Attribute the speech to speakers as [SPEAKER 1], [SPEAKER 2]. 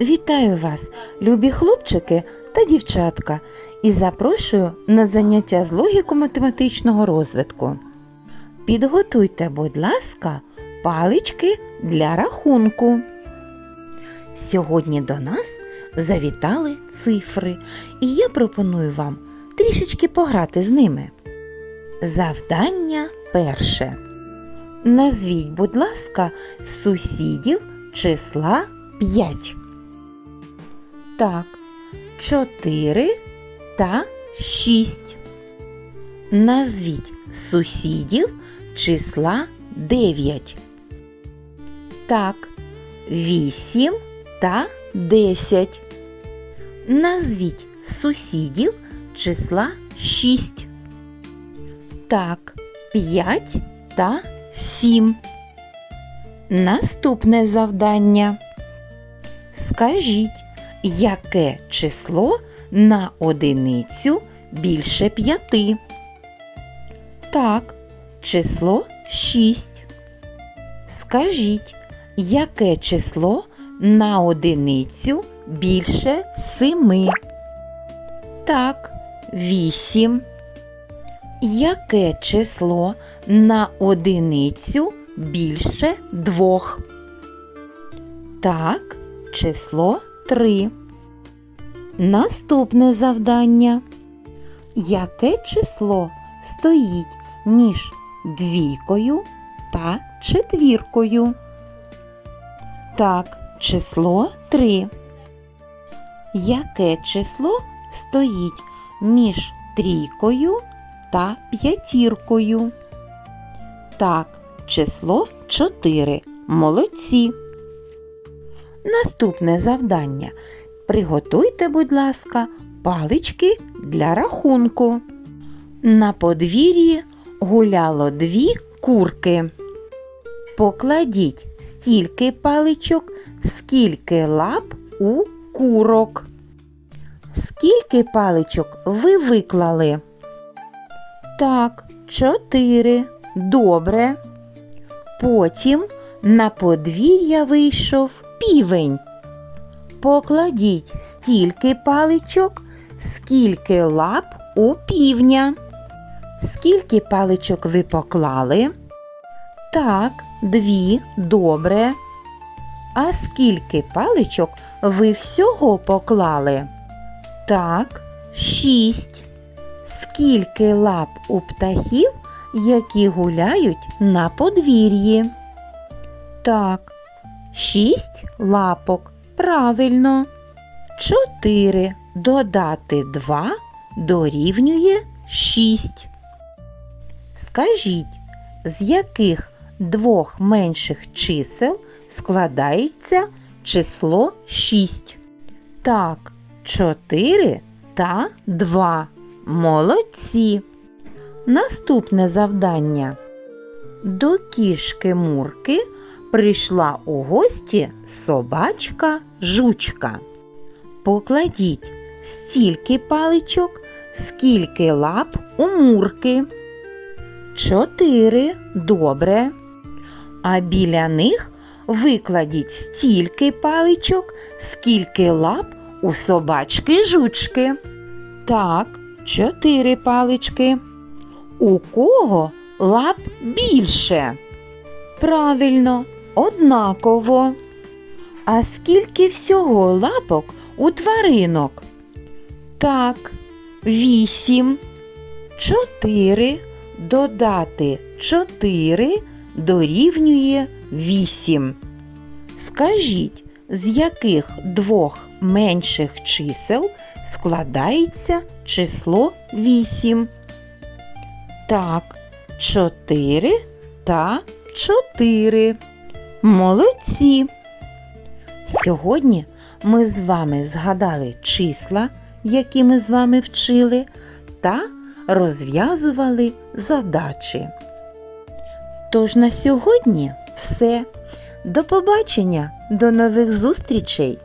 [SPEAKER 1] Вітаю вас, любі хлопчики та дівчатка, і запрошую на заняття з логіко-математичного розвитку. Підготуйте, будь ласка, палички для рахунку. Сьогодні до нас завітали цифри, і я пропоную вам трішечки пограти з ними. Завдання перше. Назвіть, будь ласка, сусідів числа 5. Так, 4 та 6. Назвіть сусідів числа 9. Так, 8 та 10. Назвіть сусідів числа 6. Так, 5 та 7. Наступне завдання. Скажіть, яке число на одиницю більше п'яти? Так, число 6. Скажіть, яке число на одиницю більше семи? Так, 8. Яке число на одиницю більше двох? Так, число 3. Наступне завдання. Яке число стоїть між двійкою та четвіркою? Так, число 3. Яке число стоїть між трійкою та п'ятіркою? Так, число 4. Молодці. Наступне завдання. Приготуйте, будь ласка, палички для рахунку. На подвір'ї гуляло дві курки. Покладіть стільки паличок, скільки лап у курок. Скільки паличок ви виклали? Так, чотири. Добре. Потім на подвір'я вийшов півень. Покладіть стільки паличок, скільки лап у півня. Скільки паличок ви поклали? Так, дві, добре. А скільки паличок ви всього поклали? Так, шість. Скільки лап у птахів, які гуляють на подвір'ї? Так, шість лапок. Правильно. Чотири додати два дорівнює шість. Скажіть, з яких двох менших чисел складається число 6? Так, 4 та 2. Молодці. Наступне завдання. До кішки Мурки прийшла у гості собачка жучка. Покладіть стільки паличок, скільки лап у мурки. Чотири. Добре. А біля них викладіть стільки паличок, скільки лап у собачки жучки. Так, чотири палички. У кого лап більше? Правильно, однаково. А скільки всього лапок у тваринок? Так, вісім. Чотири додати чотири дорівнює вісім. Скажіть, з яких двох менших чисел складається число вісім? Так, чотири та 4. Молодці! Сьогодні ми з вами згадали числа, які ми з вами вчили, та розв'язували задачі. Тож на сьогодні все. До побачення, до нових зустрічей!